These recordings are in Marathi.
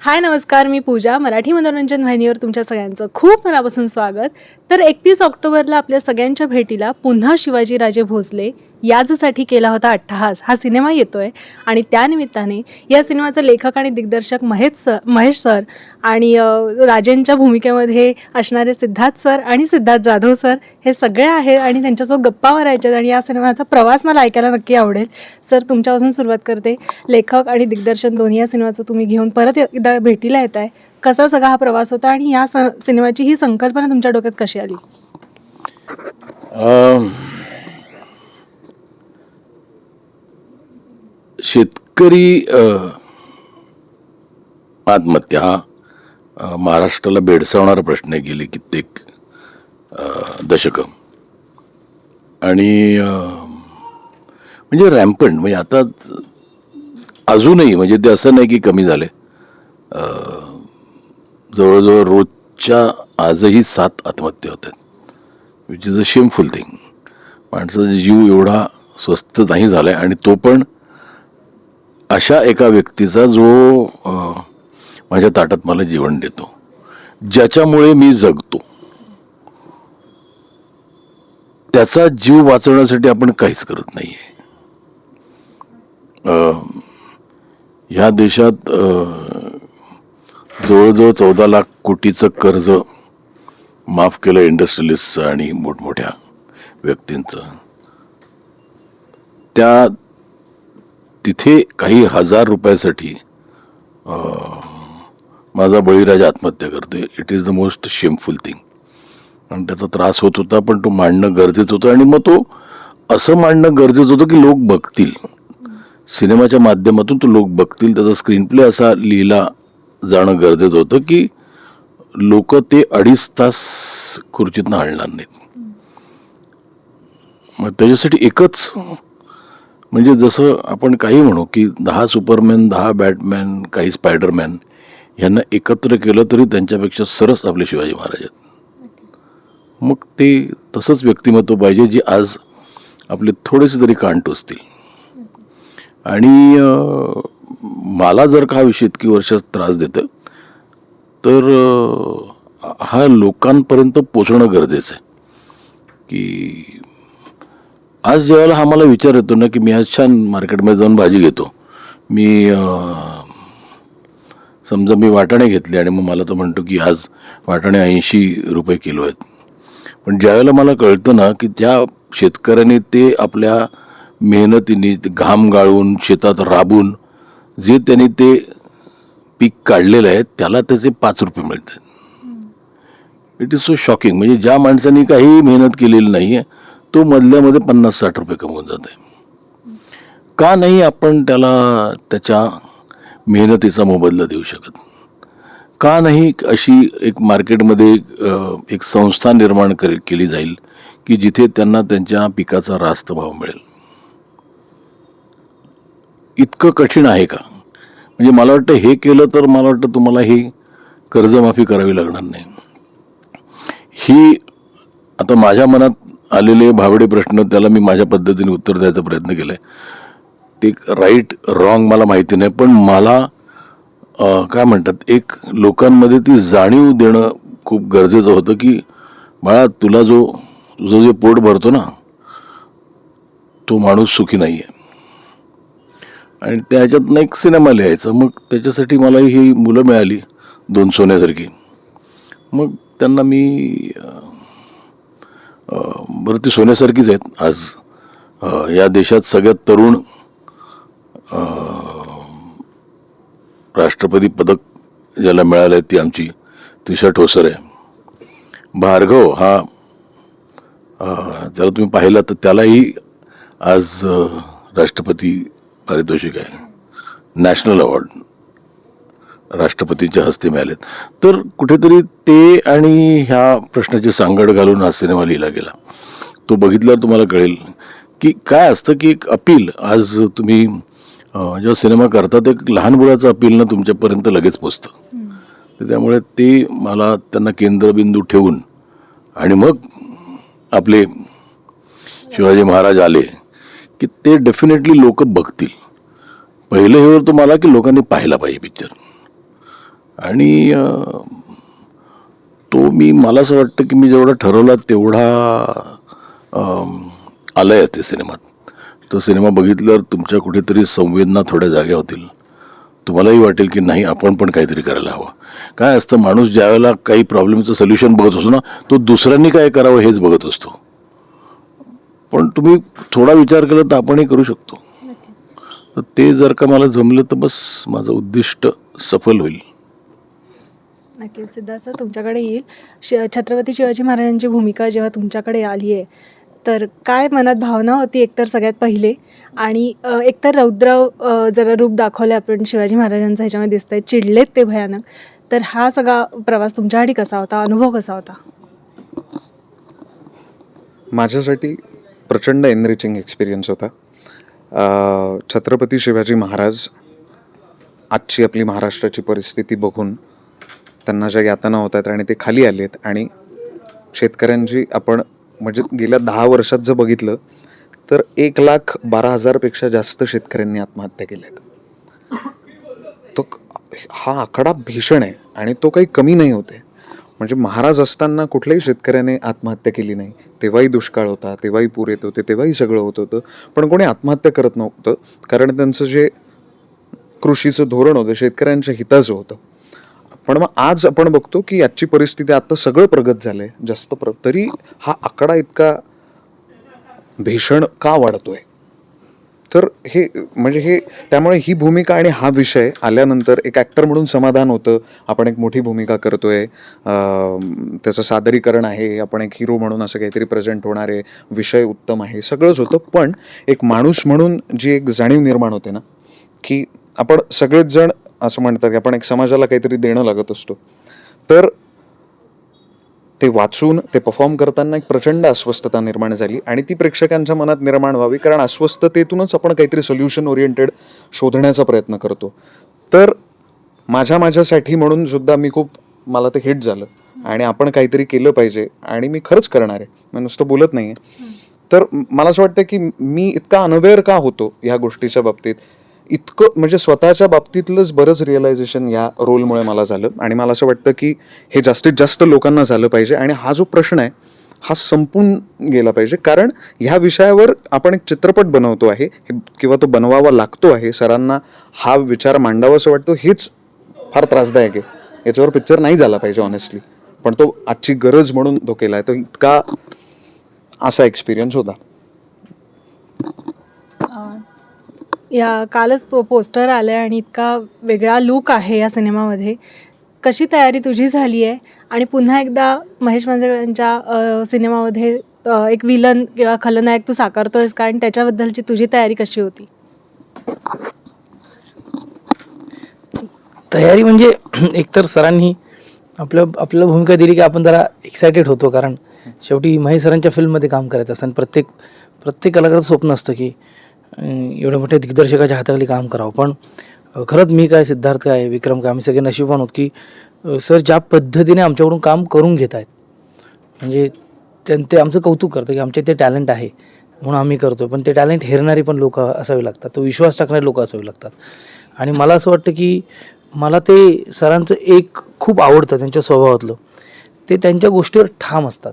हाय नमस्कार मी पूजा मराठी मनोरंजन वाहिनीवर तुमच्या सगळ्यांचं खूप मनापासून स्वागत. तर एकतीस ऑक्टोबरला आपल्या सगळ्यांच्या भेटीला पुन्हा शिवाजीराजे भोसले याचसाठी केला होता अट्टहास. हा सिनेमा येतोय आणि त्यानिमित्ताने या सिनेमाचा लेखक आणि दिग्दर्शक महेश सर महेश सर आणि राजेंच्या भूमिकेमध्ये असणारे सिद्धार्थ सर आणि सिद्धार्थ जाधव सर हे सगळे आहेत आणि त्यांच्यासोबत गप्पा मारायच्या आणि या सिनेमाचा प्रवास मला ऐकायला नक्की आवडेल. सर तुमच्यापासून सुरुवात करते. लेखक आणि दिग्दर्शन दोन्ही या सिनेमाचं तुम्ही घेऊन परत एकदा भेटीला येत आहे कसा सगळा हा प्रवास होता आणि या स सिनेमाची ही संकल्पना तुमच्या डोक्यात कशी आली? अम, शेतकरी अ, आत्महत्या हा अ, महाराष्ट्राला भेडसावणारा प्रश्न आहे गेली कित्येक अ, दशकं. आणि अ, म्हणजे रॅम्पंट म्हणजे आता अजूनही म्हणजे ते असं नाही की कमी झाले. अ, जवळजवळ रोजच्या आजही सात आत्महत्या होतात. Which is a shameful thing माणसाचा जीव एवढा स्वस्त नाही झाला आहे आणि तो पण अशा एका व्यक्तीचा जो माझ्या ताटात मला जीवन देतो. ज्याच्यामुळे मी जगतो. त्याचा जीव वाचवण्यासाठी आपण काहीच करत नाही आहे ह्या देशात जवळजवळ चौदा लाख कोटीचं कर्ज माफ केलं इंडस्ट्रियलिस्ट आणि मोठमोठ्या व्यक्तींचं. त्या तिथे काही हजार रुपयासाठी माझा बळीराजा आत्महत्या करतोय. It is the most shameful thing आणि त्याचा त्रास होत होता पण तो मांडणं गरजेचं होतं. आणि मग तो असं मांडणं गरजेचं होतं की लोक बघतील. सिनेमाच्या माध्यमातून तो लोक बघतील. त्याचा स्क्रीन प्ले असा लिहिला जाणं गरजेचं होतं की लोक ते अडीच तास खुर्चीतनं हलणार नाहीत. मग त्याच्यासाठी एकच म्हणजे जसं आपण काही म्हणू की दहा सुपरमॅन दहा बॅटमॅन काही स्पायडरमॅन यांना एकत्र केलं तरी त्यांच्यापेक्षा सरस आपले शिवाजी महाराज आहेत. मग ते तसंच व्यक्तिमत्व पाहिजे जे आज आपले थोडेसे तरी कान टोचतील आणि मला जर का हा विषय इतकी वर्ष त्रास देतं तर हा लोकांपर्यंत पोचणं गरजेचं आहे. की आज जेव्हा हा मला विचार येतो ना की मी आज छान मार्केटमध्ये जाऊन भाजी घेतो. मी समजा मी वाटाणे घेतले आणि मग मला तो म्हणतो की आज वाटाणे ऐंशी रुपये किलो आहेत. पण ज्यावेळेला मला कळतं ना की त्या शेतकऱ्याने ते आपल्या मेहनतीने ते घाम गाळून शेतात राबून जे त्यांनी ते पीक काढलेलं आहे त्याला त्याचे पाच रुपये मिळत आहेत इट इज सो शॉकिंग म्हणजे ज्या माणसाने काही मेहनत केलेली नाही आहे तो मधल्यामध्ये पन्नास साठ रुपये कमवून जात आहे. का नाही आपण त्याला त्याच्या मेहनतीचा मोबदला देऊ शकत? का नाही अशी एक मार्केटमध्ये एक संस्था निर्माण करे केली जाईल की जिथे त्यांना त्यांच्या पिकाचा रास्त भाव मिळेल? इतकं कठीण आहे का? म्हणजे मला वाटतं हे केलं तर मला वाटतं तुम्हाला ही कर्जमाफी करावी लागणार नाही. ही आता माझ्या मनात आलेले भावडे प्रश्न त्याला मी माझ्या पद्धतीने उत्तर द्यायचा प्रयत्न केला आहे ते राईट रॉंग मला माहिती नाही पण मला काय म्हणतात एक लोकांमध्ये ती जाणीव देणं खूप गरजेचं होतं की बाळा तुला जो तुझं जे पोट भरतो ना तो माणूस सुखी नाही आहे आणि त्याच्यातनं एक सिनेमा लिहायचा. मग त्याच्यासाठी मला ही मुलं मिळाली दोन सोन्यासारखी. मग त्यांना मी बरं ती सोन्यासारखीच आहेत आज. या देशात सगळ्यात तरुण राष्ट्रपती पदक ज्याला मिळालं आहे ती आमची तिशा ठोसर आहे. भार्गव हा जर तुम्ही पाहिला तर त्यालाही आज राष्ट्रपती पारितोषिक आहे. नॅशनल अवॉर्ड राष्ट्रपतींच्या हस्ते मिळालेत. तर कुठेतरी ते आणि ह्या प्रश्नाची सांगड घालून हा सिनेमा लिहिला गेला. तो बघितल्यावर तुम्हाला कळेल की काय असतं की एक अपील आज तुम्ही जेव्हा सिनेमा करतात एक लहान मुलाचं अपील ना तुमच्यापर्यंत लगेच पोचतं. तर त्यामुळे ते मला त्यांना केंद्रबिंदू ठेवून आणि मग आपले शिवाजी महाराज आले की ते डेफिनेटली लोक बघतील. पहिलं हे होतं मला की लोकांनी पाहिला पाहिजे पिक्चर आणि तो मी मला असं वाटतं की मी जेवढा ठरवला तेवढा आलं आहे ते सिनेमात. तो सिनेमा बघितल्यावर तुमच्या कुठेतरी संवेदना थोड्या जाग्या होतील. तुम्हालाही वाटेल की नाही आपण पण काहीतरी करायला हवं. काय असतं माणूस ज्यावेळेला काही प्रॉब्लेमचं सोल्युशन बघत असतो ना तो दुसऱ्यांनी काय करावं हेच बघत असतो. पण तुम्ही थोडा विचार केला तर आपणही करू शकतो. तर ते जर का मला जमलं तर बस माझं उद्दिष्ट सफल होईल. नक्कीच सिद्धार्थ सर तुमच्याकडे येईल. श छत्रपती शिवाजी महाराजांची भूमिका जेव्हा तुमच्याकडे आली आहे तर काय मनात भावना होती एकतर सगळ्यात पहिले? आणि एकतर रौद्र जरा रूप दाखवले आपण शिवाजी महाराजांचं ह्याच्यामध्ये दिसतंय चिडलेत ते भयानक. तर हा सगळा प्रवास तुमच्यासाठी कसा होता? अनुभव कसा होता? माझ्यासाठी प्रचंड एनरिचिंग एक्सपिरियन्स होता. छत्रपती शिवाजी महाराज आजची आपली महाराष्ट्राची परिस्थिती बघून त्यांना ज्या यातना होत आहेत आणि ते खाली आले आहेत आणि शेतकऱ्यांची आपण म्हणजे गेल्या दहा वर्षात जर बघितलं तर एक लाख बारा हजारपेक्षा जास्त शेतकऱ्यांनी आत्महत्या केल्या आहेत. तो हा आकडा भीषण आहे आणि तो काही कमी नाही होते म्हणजे महाराज असताना कुठल्याही शेतकऱ्याने आत्महत्या केली नाही. तेव्हाही दुष्काळ होता तेव्हाही पूर येत होते तेव्हाही सगळं होत होतं. पण कोणी आत्महत्या करत नव्हतं कारण त्यांचं जे कृषीचं धोरण होतं शेतकऱ्यांच्या हिताचं होतं. पण मग आज आपण बघतो की आजची परिस्थिती आता सगळं प्रगत झालं आहे जास्त प्र तरी हा आकडा इतका भीषण का वाढतोय? तर हे म्हणजे हे त्यामुळे ही भूमिका आणि हा विषय आल्यानंतर एक ॲक्टर म्हणून समाधान होतं. आपण एक मोठी भूमिका करतोय. आहे त्याचं सादरीकरण आहे. आपण एक हिरो म्हणून असं काहीतरी प्रेझेंट होणार आहे. विषय उत्तम आहे. सगळंच होतं. पण एक माणूस म्हणून जी एक जाणीव निर्माण होते ना की आपण सगळेच जण असं म्हणतात की आपण एक समाजाला काहीतरी देणं लागत असतो. तर ते वाचून ते परफॉर्म करताना एक प्रचंड अस्वस्थता निर्माण झाली आणि ती प्रेक्षकांच्या मनात निर्माण व्हावी. कारण अस्वस्थतेतूनच आपण काहीतरी सोल्युशन ओरिएंटेड शोधण्याचा प्रयत्न करतो. तर माझ्या माझ्यासाठी म्हणून सुद्धा मी खूप मला ते हिट झालं. आणि आपण काहीतरी केलं पाहिजे आणि मी खरंच करणार आहे. मी नुसतं बोलत नाही तर म- मला असं वाटतं की मी इतका अनअवेअर का होतो ह्या गोष्टीच्या बाबतीत? इतकं म्हणजे स्वतःच्या बाबतीतलंच बरंच रिअलायझेशन या रोलमुळे मला झालं. आणि मला असं वाटतं की हे जास्तीत जास्त लोकांना झालं पाहिजे. आणि हा जो प्रश्न आहे हा संपून गेला पाहिजे. कारण ह्या विषयावर आपण एक चित्रपट बनवतो आहे हे- किंवा तो बनवावा लागतो आहे. सरांना हा विचार मांडावा असं वाटतो हेच फार त्रासदायक आहे. याच्यावर पिक्चर नाही झाला पाहिजे ऑनेस्टली पण तो आजची गरज म्हणून तो केला आहे. तो इतका असा एक्सपिरियन्स होता. या कालच तो पोस्टर आलं आहे आणि इतका वेगळा लूक आहे या सिनेमामध्ये. कशी तयारी तुझी झाली आहे? आणि पुन्हा एकदा महेश मांजरेकरांच्या सिनेमामध्ये एक विलन किंवा खलनायक तू साकारतोयस आहेस कारण त्याच्याबद्दलची तुझी तयारी कशी होती? तयारी म्हणजे एकतर सरांनी आपलं आपल्याला भूमिका दिली की आपण जरा एक्सायटेड होतो. कारण शेवटी महेश सरांच्या फिल्ममध्ये काम करायचं असतं. आणि प्रत्येक प्रत्येक कलाकाराचं स्वप्न असतं की एवढ्या मोठ्या दिग्दर्शकाच्या हाताखाली काम करावं. पण खरंच मी काय सिद्धार्थ काय विक्रम काय आम्ही सगळे नशीबवान आहोत की सर ज्या पद्धतीने आमच्याकडून काम करून घेत आहेत म्हणजे त्यां ते आमचं कौतुक करतं की आमच्या ते टॅलेंट आहे म्हणून आम्ही करतो पण ते टॅलेंट हेरणारी पण लोक असावी लागतात. तो विश्वास टाकणारे लोक असावी लागतात. आणि मला असं वाटतं की मला ते सरांचं एक खूप आवडतं त्यांच्या स्वभावातलं. ते त्यांच्या गोष्टीवर ठाम असतात.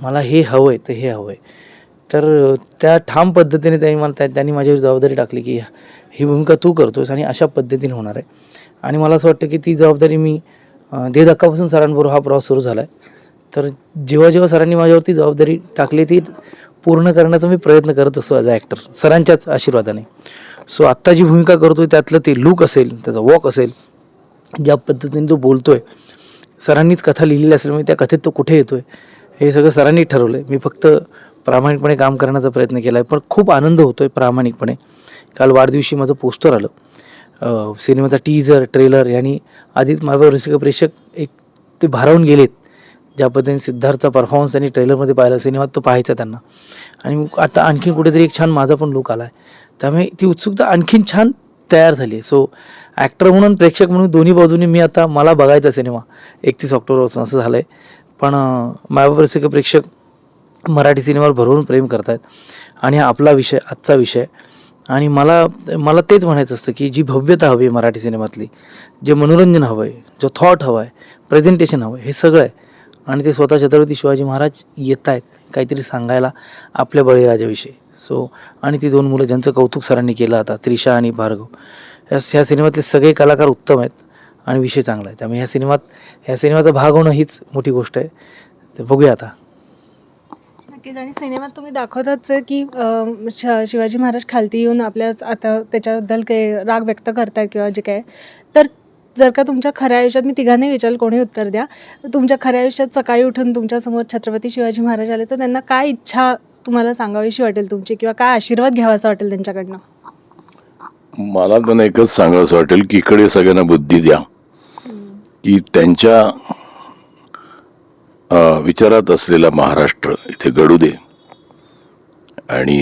मला हे हवं आहे तर हे हवं आहे तर त्या ठाम पद्धतीने त्यांनी मला त्या- त्यांनी माझ्यावर जबाबदारी टाकली की ही भूमिका तू करतोस आणि अशा पद्धतीने होणार आहे. आणि मला असं वाटतं की ती जबाबदारी मी देधक्कापासून दे सरांबरोबर हा प्रवास सुरू झाला आहे तर जेव्हा जेव्हा सरांनी माझ्यावरती जबाबदारी टाकली ती पूर्ण करण्याचा मी प्रयत्न करत असतो ॲज अ ॲक्टर सरांच्याच आशीर्वादाने. सो आत्ता जी भूमिका करतोय त्यातलं ते लूक असेल त्याचा वॉक असेल ज्या पद्धतीने तो बोलतोय सरांनीच कथा लिहिलेली असल्यामुळे म्हणजे त्या कथेत तो कुठे येतोय हे सगळं सरांनी ठरवलं आहे मी फक्त प्रामाणिकपणे काम करण्याचा प्रयत्न केला आहे पण खूप आनंद होतो आहे प्रामाणिकपणे. काल वाढदिवशी माझं पोस्टर आलं. सिनेमाचा टीझर ट्रेलर यांनी आधीच माझ्या रसिक प्रेक्षक एक ते भारावून गेलेत. ज्या पद्धतीने सिद्धार्थचा परफॉर्मन्स त्यांनी ट्रेलरमध्ये पाहिला सिनेमात तो पाहायचा त्यांना. आणि आता आणखीन कुठेतरी एक छान माझा पण लुक आला आहे त्यामुळे ती उत्सुकता आणखीन छान तयार झाली आहे. सो ॲक्टर म्हणून प्रेक्षक म्हणून दोन्ही बाजूनी मी आता मला बघायचा सिनेमा एकतीस ऑक्टोबरपासून असं झालं आहे पण अं, मायबाप रसिक प्रेक्षक मराठी सिनेमावर भरवून प्रेम करत आहेत आणि हा आपला विषय आजचा विषय. आणि मला मला तेच म्हणायचं असतं की जी भव्यता हवी आहे मराठी सिनेमातली जे मनोरंजन हवं आहे जो थॉट हवा आहे प्रेझेंटेशन हवं आहे हे सगळं आहे. आणि ते स्वतः छत्रपती शिवाजी महाराज येत आहेत काहीतरी सांगायला आपल्या बळीराजाविषयी. सो आणि ती दोन मुलं ज्यांचं कौतुक सरांनी केलं आता त्रिशा आणि भार्गव. या ह्या सिनेमातले सगळे कलाकार उत्तम आहेत आणि विषय चांगला आहे. त्यामुळे ह्या सिनेमात ह्या सिनेमाचा भाग होणं हीच मोठी गोष्ट आहे. तर बघूया आता. नक्कीच. आणि सिनेमात तुम्ही दाखवताच की अं, श- शिवाजी महाराज खालती येऊन आपल्या आता त्याच्याबद्दल काही राग व्यक्त करताय किंवा जे काय. तर जर का तुमच्या खऱ्या आयुष्यात मी तिघांनी विचारलं कोणी उत्तर द्या? तुमच्या खऱ्या आयुष्यात सकाळी उठून तुमच्यासमोर छत्रपती शिवाजी महाराज आले तर त्यांना काय इच्छा तुम्हाला सांगावीशी वाटेल तुमची? किंवा काय आशीर्वाद घ्यावासा वाटेल त्यांच्याकडनं? मला त्यांना एकच सांगावंसं वाटेल की इकडे सगळ्यांना बुद्धी द्या. की त्यांच्या विचारात असलेला महाराष्ट्र इथे घडू दे आणि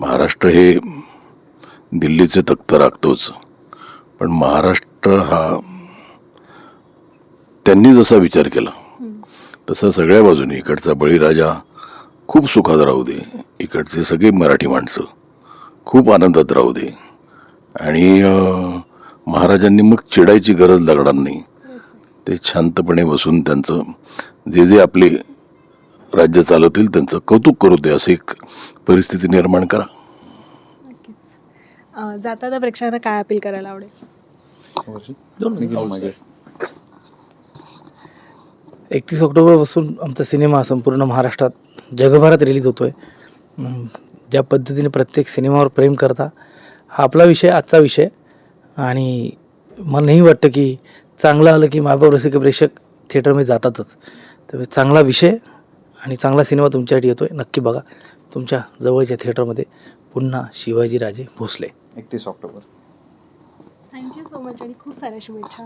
महाराष्ट्र हे दिल्लीचे तख्त राखतोच. पण महाराष्ट्र हा त्यांनी जसा विचार केला तसा सगळ्या बाजूने इकडचा बळीराजा खूप सुखात राहू दे इकडचे सगळे मराठी माणसं खूप आनंदात राहू दे. आणि महाराजांनी मग चिडायची गरज लागणार नाही. ते शांतपणे बसून त्यांचं जे जे आपले राज्य चालवतील त्यांचं कौतुक करू दे असं एक परिस्थिती निर्माण करा. नक्कीच. जाता प्रेक्षकांना काय अपील करायला आवडेल. एकतीस ऑक्टोबरपासून आमचा सिनेमा संपूर्ण महाराष्ट्रात जगभरात रिलीज होतो आहे ज्या पद्धतीने प्रत्येक सिनेमावर प्रेम करता हा आपला विषय आजचा विषय. आणि मला नेहमी वाटतं की चांगलं आलं की मायबाप रसिक प्रेक्षक थिएटरमध्ये जातातच. तर चांगला विषय आणि चांगला सिनेमा तुमच्यासाठी येतो आहे नक्की बघा. तुमच्या जवळच्या थिएटरमध्ये पुन्हा शिवाजीराजे भोसले. एकतीस ऑक्टोबर. थँक्यू सो मच आणि खूप साऱ्या शुभेच्छा.